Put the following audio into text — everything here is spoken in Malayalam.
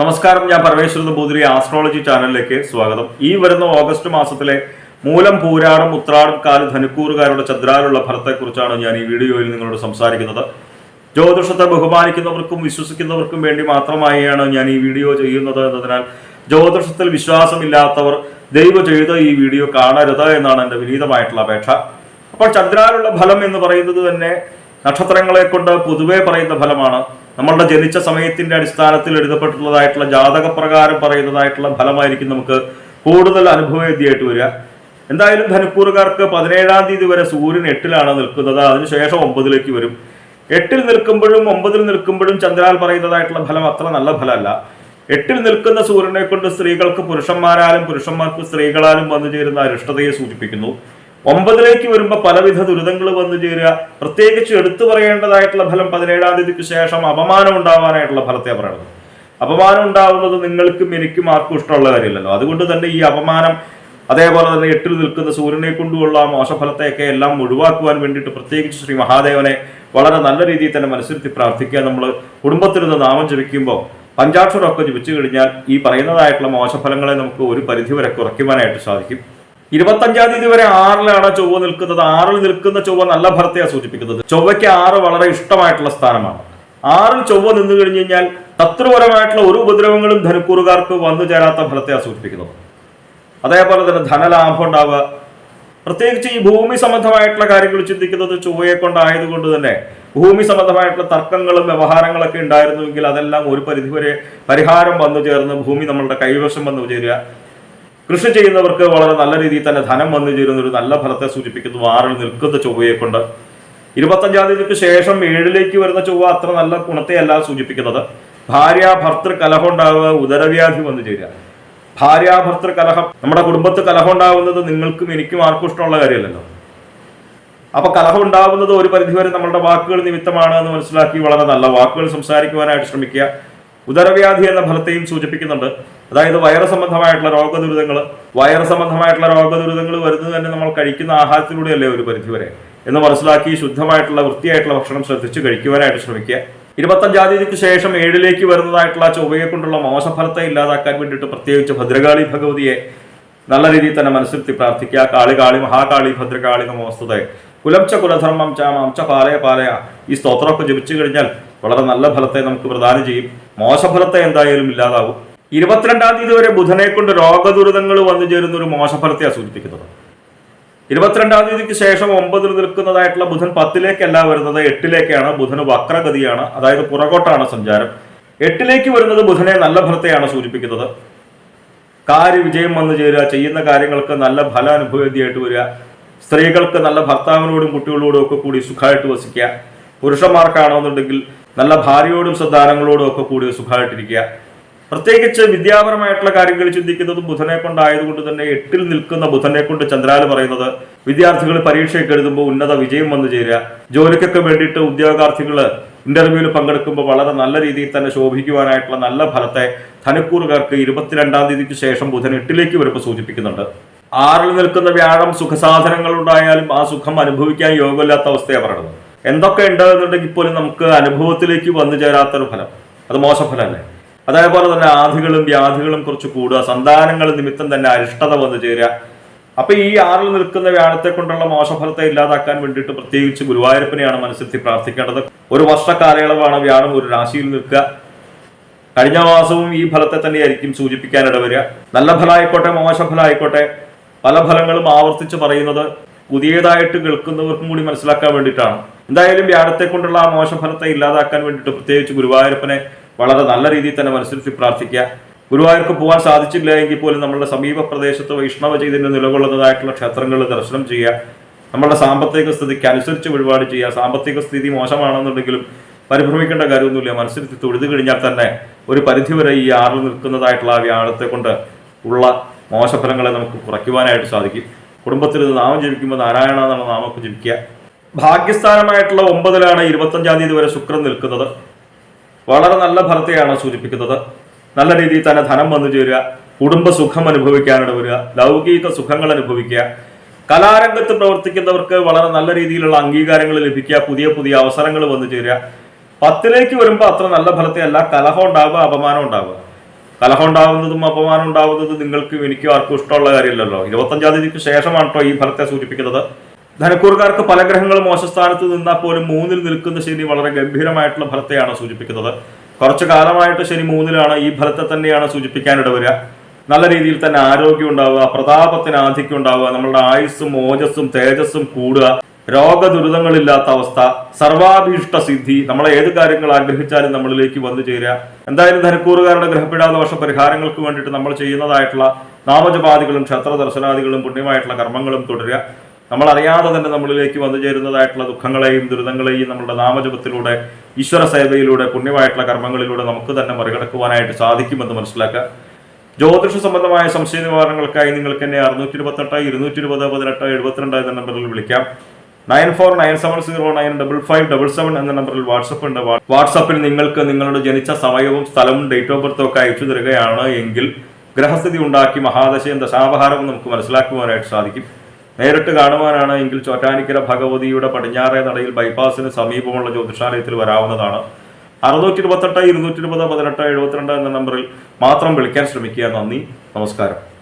നമസ്കാരം ഞാൻ പരമേശ്വർ നമ്പൂതിരി ആസ്ട്രോളജി ചാനലിലേക്ക് സ്വാഗതം. ഈ വരുന്ന ഓഗസ്റ്റ് മാസത്തിലെ മൂലം പൂരാടം ഉത്രാടം കാൽ ധനുക്കൂറുകാരുടെ ചന്ദ്രാലുള്ള ഫലത്തെക്കുറിച്ചാണ് ഞാൻ ഈ വീഡിയോയിൽ നിങ്ങളോട് സംസാരിക്കുന്നത്. ജ്യോതിഷത്തെ ബഹുമാനിക്കുന്നവർക്കും വിശ്വസിക്കുന്നവർക്കും വേണ്ടി മാത്രമായാണ് ഞാൻ ഈ വീഡിയോ ചെയ്യുന്നത് എന്നതിനാൽ ജ്യോതിഷത്തിൽ വിശ്വാസമില്ലാത്തവർ ദൈവ ചെയ്ത് ഈ വീഡിയോ കാണരുത് എന്നാണ് എന്റെ വിനീതമായിട്ടുള്ള അപേക്ഷ. അപ്പോൾ ചന്ദ്രാലുള്ള ഫലം എന്ന് പറയുന്നത് തന്നെ നക്ഷത്രങ്ങളെ കൊണ്ട് പൊതുവേ പറയുന്ന ഫലമാണ്. നമ്മളുടെ ജനിച്ച സമയത്തിന്റെ അടിസ്ഥാനത്തിൽ എഴുതപ്പെട്ടുള്ളതായിട്ടുള്ള ജാതക പ്രകാരം പറയുന്നതായിട്ടുള്ള ഫലമായിരിക്കും നമുക്ക് കൂടുതൽ അനുഭവവേദ്യമായിട്ട് വരിക. എന്തായാലും ധനുക്കൂറുകാർക്ക് പതിനേഴാം തീയതി വരെ സൂര്യൻ എട്ടിലാണ് നിൽക്കുന്നത്. അതിനുശേഷം ഒമ്പതിലേക്ക് വരും. എട്ടിൽ നിൽക്കുമ്പോഴും ഒമ്പതിൽ നിൽക്കുമ്പോഴും ചന്ദ്രാൽ പറയുന്നതായിട്ടുള്ള ഫലം അത്ര നല്ല ഫലമല്ല. എട്ടിൽ നിൽക്കുന്ന സൂര്യനെ കൊണ്ട് സ്ത്രീകൾക്ക് പുരുഷന്മാരാലും പുരുഷന്മാർക്ക് സ്ത്രീകളാലും വന്നു ചേരുന്ന അരിഷ്ടതയെ സൂചിപ്പിക്കുന്നു. ഒമ്പതിലേക്ക് വരുമ്പോൾ പലവിധ ദുരിതങ്ങൾ വന്നു ചേരുക. പ്രത്യേകിച്ച് എടുത്തു പറയേണ്ടതായിട്ടുള്ള ഫലം പതിനേഴാം തീയതിക്ക് ശേഷം അപമാനം ഉണ്ടാവാനായിട്ടുള്ള ഫലത്തെ പറയുന്നത്. അപമാനം ഉണ്ടാവുന്നത് നിങ്ങൾക്കും എനിക്കും ആർക്കും ഇഷ്ടമുള്ള കാര്യമില്ലല്ലോ. അതുകൊണ്ട് തന്നെ ഈ അപമാനം അതേപോലെ തന്നെ എട്ടിൽ നിൽക്കുന്ന സൂര്യനെ കൊണ്ടുള്ള മോശഫലത്തെയൊക്കെ എല്ലാം ഒഴിവാക്കുവാൻ വേണ്ടിയിട്ട് പ്രത്യേകിച്ച് ശ്രീ മഹാദേവനെ വളരെ നല്ല രീതിയിൽ തന്നെ മനസ്സിരുത്തി പ്രാർത്ഥിക്കുക. നമ്മൾ കുടുംബത്തിൽ നിന്ന് നാമം ജപിക്കുമ്പോൾ പഞ്ചാക്ഷരമൊക്കെ ജപിച്ചു കഴിഞ്ഞാൽ ഈ പറയുന്നതായിട്ടുള്ള മോശഫലങ്ങളെ നമുക്ക് ഒരു പരിധിവരെ കുറയ്ക്കുവാനായിട്ട് സാധിക്കും. ഇരുപത്തഞ്ചാം തീയതി വരെ ആറിലാണ് ചൊവ്വ നിൽക്കുന്നത്. ആറിൽ നിൽക്കുന്ന ചൊവ്വ നല്ല ഭർത്തയാണ് സൂചിപ്പിക്കുന്നത്. ചൊവ്വയ്ക്ക് ആറ് വളരെ ഇഷ്ടമായിട്ടുള്ള സ്ഥാനമാണ്. ആറിൽ ചൊവ്വ നിന്നു കഴിഞ്ഞു കഴിഞ്ഞാൽ തത്വപരമായിട്ടുള്ള ഒരു ഉപദ്രവങ്ങളും ധനുക്കൂറുകാർക്ക് വന്നു ചേരാത്ത ഫലത്തെയാണ് സൂചിപ്പിക്കുന്നത്. അതേപോലെ തന്നെ ധനലാഭം ഉണ്ടാവുക. പ്രത്യേകിച്ച് ഈ ഭൂമി സംബന്ധമായിട്ടുള്ള കാര്യങ്ങൾ ചിന്തിക്കുന്നത് ചൊവ്വയെ കൊണ്ടായതുകൊണ്ട് തന്നെ ഭൂമി സംബന്ധമായിട്ടുള്ള തർക്കങ്ങളും വ്യവഹാരങ്ങളൊക്കെ ഉണ്ടായിരുന്നുവെങ്കിൽ അതെല്ലാം ഒരു പരിധിവരെ പരിഹാരം വന്നു ചേർന്ന് ഭൂമി നമ്മളുടെ കൈവശം വന്നു ചേരുക. കൃഷി ചെയ്യുന്നവർക്ക് വളരെ നല്ല രീതിയിൽ തന്നെ ധനം വന്നു ചേരുന്ന ഒരു നല്ല ഫലത്തെ സൂചിപ്പിക്കുന്നു ആറിൽ നിൽക്കുന്ന ചൊവ്വയെ കൊണ്ട്. ഇരുപത്തഞ്ചാം തീയതിക്ക് ശേഷം ഏഴിലേക്ക് വരുന്ന ചൊവ്വ അത്ര നല്ല ഗുണത്തെയല്ല സൂചിപ്പിക്കുന്നത്. ഭാര്യ ഭർത്തൃ കലഹം ഉണ്ടാവുക ഉദരവ്യാധി വന്നു ചേരുക. ഭാര്യ ഭർത്തൃ കലഹം നമ്മുടെ കുടുംബത്ത് കലഹം ഉണ്ടാവുന്നത് നിങ്ങൾക്കും എനിക്കും ആർക്കും ഇഷ്ടമുള്ള കാര്യമല്ലല്ലോ. അപ്പൊ കലഹം ഉണ്ടാവുന്നത് ഒരു പരിധിവരെ നമ്മളുടെ വാക്കുകൾ നിമിത്തമാണ് എന്ന് മനസ്സിലാക്കി വളരെ നല്ല വാക്കുകൾ സംസാരിക്കുവാനായിട്ട് ശ്രമിക്കുക. ഉദരവ്യാധി എന്ന ഫലത്തെയും സൂചിപ്പിക്കുന്നുണ്ട്. അതായത് വൈറസ് സംബന്ധമായിട്ടുള്ള രോഗദുരിതങ്ങൾ വൈറസ് സംബന്ധമായിട്ടുള്ള രോഗദുരിതങ്ങൾ വരുന്നത് തന്നെ നമ്മൾ കഴിക്കുന്ന ആഹാരത്തിലൂടെയല്ലേ ഒരു പരിധിവരെ എന്ന് മനസ്സിലാക്കി ശുദ്ധമായിട്ടുള്ള വൃത്തിയായിട്ടുള്ള ഭക്ഷണം ശ്രദ്ധിച്ച് കഴിക്കുവാനായിട്ട് ശ്രമിക്കുക. ഇരുപത്തഞ്ചാം തീയതിക്ക് ശേഷം ഏഴിലേക്ക് വരുന്നതായിട്ടുള്ള ചൊവ്വയെ കൊണ്ടുള്ള മോശഫലത്തെ ഇല്ലാതാക്കാൻ വേണ്ടിയിട്ട് പ്രത്യേകിച്ച് ഭദ്രകാളി ഭഗവതിയെ നല്ല രീതിയിൽ തന്നെ മനസ്സിരുത്തി പ്രാർത്ഥിക്കുക. കാളി കാളി മഹാകാളി ഭദ്രകാളി നമോസ്തുതേ. കുലംച്ച കുലധർമ്മം ച പാലയ പാലയ. ഈ സ്തോത്രമൊക്കെ ജപിച്ചു കഴിഞ്ഞാൽ വളരെ നല്ല ഫലത്തെ നമുക്ക് പ്രദാനം ചെയ്യും. മോശഫലത്തെ എന്തായാലും ഇല്ലാതാവും ഇരുപത്തിരണ്ടാം തീയതി വരെ ബുധനെ കൊണ്ട് രോഗദുരിതങ്ങൾ വന്നു ചേരുന്ന ഒരു മോശഫലത്തെയാണ് സൂചിപ്പിക്കുന്നത്. ഇരുപത്തിരണ്ടാം തീയതിക്ക് ശേഷം ഒമ്പതിൽ നിൽക്കുന്നതായിട്ടുള്ള ബുധൻ പത്തിലേക്കല്ല വരുന്നത് എട്ടിലേക്കാണ്. ബുധന് വക്രഗതിയാണ് അതായത് പുറകോട്ടാണ് സഞ്ചാരം. എട്ടിലേക്ക് വരുന്നത് ബുധനെ നല്ല ഫലത്തെയാണ് സൂചിപ്പിക്കുന്നത്. കാര്യവിജയം വന്നു ചേരുക ചെയ്യുന്ന കാര്യങ്ങൾക്ക് നല്ല ഫല അനുഭവേദ്യമായിട്ട് വരിക സ്ത്രീകൾക്ക് നല്ല ഭർത്താവിനോടും കുട്ടികളോടും ഒക്കെ കൂടി സുഖമായിട്ട് വസിക്കുക. പുരുഷന്മാർക്കാണെന്നുണ്ടെങ്കിൽ നല്ല ഭാര്യയോടും സന്താനങ്ങളോടും ഒക്കെ കൂടി സുഖമായിട്ടിരിക്കുക. പ്രത്യേകിച്ച് വിദ്യാപരമായിട്ടുള്ള കാര്യങ്ങൾ ചിന്തിക്കുന്നത് ബുധനെ കൊണ്ടായതുകൊണ്ട് തന്നെ എട്ടിൽ നിൽക്കുന്ന ബുധനെ കൊണ്ട് ചന്ദ്രാൽ പറയുന്നത് വിദ്യാർത്ഥികൾ പരീക്ഷയൊക്കെ എഴുതുമ്പോൾ ഉന്നത വിജയം വന്നു ചേരുക. ജോലിക്കൊക്കെ വേണ്ടിയിട്ട് ഉദ്യോഗാർത്ഥികൾ ഇന്റർവ്യൂവിൽ പങ്കെടുക്കുമ്പോൾ വളരെ നല്ല രീതിയിൽ തന്നെ ശോഭിക്കുവാനായിട്ടുള്ള നല്ല ഫലത്തെ ധനുക്കൂറുകാർക്ക് ഇരുപത്തിരണ്ടാം തീയതിക്ക് ശേഷം ബുധൻ എട്ടിലേക്ക് വരുമ്പോൾ സൂചിപ്പിക്കുന്നുണ്ട്. ആറിൽ നിൽക്കുന്ന വ്യാഴം സുഖസാധനങ്ങൾ ഉണ്ടായാലും ആ സുഖം അനുഭവിക്കാൻ യോഗമില്ലാത്ത അവസ്ഥയാണ് പറയുന്നത്. എന്തൊക്കെ ഉണ്ടാകുന്നുണ്ടെങ്കിൽ പോലും നമുക്ക് അനുഭവത്തിലേക്ക് വന്നു ചേരാത്തൊരു ഫലം. അത് മോശഫലമല്ലേ? അതേപോലെ തന്നെ ആധികളും വ്യാധികളും കുറച്ച് കൂടുക സന്താനങ്ങൾ നിമിത്തം തന്നെ അരിഷ്ടത വന്നു ചേരുക. അപ്പൊ ഈ ആറിൽ നിൽക്കുന്ന വ്യാഴത്തെ കൊണ്ടുള്ള മോശഫലത്തെ ഇല്ലാതാക്കാൻ വേണ്ടിയിട്ട് പ്രത്യേകിച്ച് ഗുരുവായൂരപ്പനെയാണ് മനസ്സിലെത്തി പ്രാർത്ഥിക്കേണ്ടത്. ഒരു വർഷ കാലയളവാണ് വ്യാഴം ഒരു രാശിയിൽ നിൽക്കുക. കഴിഞ്ഞ മാസവും ഈ ഫലത്തെ തന്നെയായിരിക്കും സൂചിപ്പിക്കാനിട വരിക. നല്ല ഫലമായിക്കോട്ടെ മോശഫലമായിക്കോട്ടെ പല ഫലങ്ങളും ആവർത്തിച്ച് പറയുന്നത് പുതിയതായിട്ട് കേൾക്കുന്നവർക്കും കൂടി മനസ്സിലാക്കാൻ വേണ്ടിയിട്ടാണ്. എന്തായാലും വ്യാഴത്തെ കൊണ്ടുള്ള ആ മോശഫലത്തെ ഇല്ലാതാക്കാൻ വേണ്ടിയിട്ട് പ്രത്യേകിച്ച് ഗുരുവായൂരപ്പനെ വളരെ നല്ല രീതിയിൽ തന്നെ മനസ്സിരുത്തി പ്രാർത്ഥിക്കുക. ഗുരുവായൂർക്ക് പോകാൻ സാധിച്ചില്ല എങ്കിൽ പോലും നമ്മളുടെ സമീപ പ്രദേശത്ത് വൈഷ്ണവ ചൈതന്യം നിലകൊള്ളുന്നതായിട്ടുള്ള ക്ഷേത്രങ്ങൾ ദർശനം ചെയ്യുക. നമ്മളുടെ സാമ്പത്തിക സ്ഥിതിക്ക് അനുസരിച്ച് വഴിപാട് ചെയ്യുക. സാമ്പത്തിക സ്ഥിതി മോശമാണെന്നുണ്ടെങ്കിലും പരിഭ്രമിക്കേണ്ട കാര്യമൊന്നുമില്ല. മനസ്സിരുത്തി തൊഴുതു കഴിഞ്ഞാൽ തന്നെ ഒരു പരിധിവരെ ഈ ആറിൽ നിൽക്കുന്നതായിട്ടുള്ള ആ വ്യാഴത്തെ കൊണ്ട് ഉള്ള മോശഫലങ്ങളെ നമുക്ക് കുറയ്ക്കുവാനായിട്ട് സാധിക്കും. കുടുംബത്തിൽ നാമം ജപിക്കുമ്പോൾ നാരായണ എന്നുള്ള നാമൊക്കെ ജപിക്കുക. ഭാഗ്യസ്ഥാനമായിട്ടുള്ള ഒമ്പതിലാണ് ഇരുപത്തഞ്ചാം തീയതി വരെ ശുക്രൻ നിൽക്കുന്നത്. വളരെ നല്ല ഫലത്തെയാണ് സൂചിപ്പിക്കുന്നത്. നല്ല രീതിയിൽ തന്നെ ധനം വന്നു ചേരുക കുടുംബ സുഖം അനുഭവിക്കാനിട വരിക ലൗകിക സുഖങ്ങൾ അനുഭവിക്കുക. കലാരംഗത്ത് പ്രവർത്തിക്കുന്നവർക്ക് വളരെ നല്ല രീതിയിലുള്ള അംഗീകാരങ്ങൾ ലഭിക്കുക പുതിയ പുതിയ അവസരങ്ങൾ വന്നു ചേരുക. പത്തിലേക്ക് വരുമ്പോൾ അത്ര നല്ല ഫലത്തെ അല്ല കലഹം ഉണ്ടാവുക അപമാനം ഉണ്ടാവുക. കലഹം ഉണ്ടാവുന്നതും അപമാനം ഉണ്ടാവുന്നതും നിങ്ങൾക്കും എനിക്കും ആർക്കും ഇഷ്ടമുള്ള കാര്യമില്ലല്ലോ. ഇരുപത്തഞ്ചാം തീയതിക്ക് ശേഷമാണ് കേട്ടോ ഈ ഫലത്തെ സൂചിപ്പിക്കുന്നത്. ധനക്കൂറുകാർക്ക് പല ഗ്രഹങ്ങളും മോശസ്ഥാനത്ത് നിന്നാൽ പോലും മൂന്നിൽ നിൽക്കുന്ന ശനി വളരെ ഗംഭീരമായിട്ടുള്ള ഫലത്തെയാണ് സൂചിപ്പിക്കുന്നത്. കുറച്ചു കാലമായിട്ട് ശനി മൂന്നിലാണ് ഈ ഫലത്തെ തന്നെയാണ് സൂചിപ്പിക്കാനിട വരിക. നല്ല രീതിയിൽ തന്നെ ആരോഗ്യം ഉണ്ടാവുക പ്രതാപത്തിന് ആധിക്യം ഉണ്ടാവുക നമ്മളുടെ ആയുസ്സും ഓജസ്സും തേജസ്സും കൂടുക രോഗദുരിതങ്ങളില്ലാത്ത അവസ്ഥ സർവാഭീഷ്ട സിദ്ധി നമ്മളെ ഏത് കാര്യങ്ങൾ ആഗ്രഹിച്ചാലും നമ്മളിലേക്ക് വന്നു ചേരുക. എന്തായാലും ധനക്കൂറുകാരുടെ വർഷ പരിഹാരങ്ങൾക്ക് വേണ്ടിയിട്ട് നമ്മൾ ചെയ്യുന്നതായിട്ടുള്ള നാമജപാദികളും ക്ഷേത്ര ദർശനാദികളും പുണ്യമായിട്ടുള്ള കർമ്മങ്ങളും തുടരുക. നമ്മൾ അറിയാതെ തന്നെ നമ്മളിലേക്ക് വന്നു ചേരുന്നതായിട്ടുള്ള ദുഃഖങ്ങളെയും ദുരിതങ്ങളെയും നമ്മുടെ നാമജപത്തിലൂടെ ഈശ്വര സേവയിലൂടെ പുണ്യമായിട്ടുള്ള കർമ്മങ്ങളിലൂടെ നമുക്ക് തന്നെ മറികടക്കുവാനായിട്ട് സാധിക്കുമെന്ന് മനസ്സിലാക്കുക. ജ്യോതിഷ സംബന്ധമായ സംശയ നിവാരണങ്ങൾക്കായി നിങ്ങൾക്ക് എന്നെ അറുന്നൂറ്റി ഇരുപത്തെട്ട് ഇരുന്നൂറ്റി ഇരുപത് പതിനെട്ട് എഴുപത്തിരണ്ട് എന്ന നമ്പറിൽ വിളിക്കാം. Nine four nine seven zero nine double five double seven എന്ന നമ്പറിൽ വാട്സപ്പ് ഉണ്ട്. വാട്സപ്പിൽ നിങ്ങൾക്ക് നിങ്ങളുടെ ജനിച്ച സമയവും സ്ഥലവും ഡേറ്റ് ഓഫ് ബർത്തും ഒക്കെ അയച്ചു തരികയാണ് എങ്കിൽ ഗ്രഹസ്ഥിതി ഉണ്ടാക്കി മഹാദശയും ദശാപഹാരവും നമുക്ക് മനസ്സിലാക്കുവാനായിട്ട് സാധിക്കും. നേരിട്ട് കാണുവാനാണ് എങ്കിൽ ചോറ്റാനിക്കര ഭഗവതിയുടെ പടിഞ്ഞാറേ നടയിൽ ബൈപ്പാസിന് സമീപമുള്ള ജ്യോതിഷാലയത്തിൽ വരാവുന്നതാണ്. അറുന്നൂറ്റി ഇരുപത്തെട്ട് ഇരുന്നൂറ്റി ഇരുപത് പതിനെട്ട് എഴുപത്തിരണ്ട് എന്ന നമ്പറിൽ മാത്രം വിളിക്കാൻ ശ്രമിക്കുക. നന്ദി. നമസ്കാരം.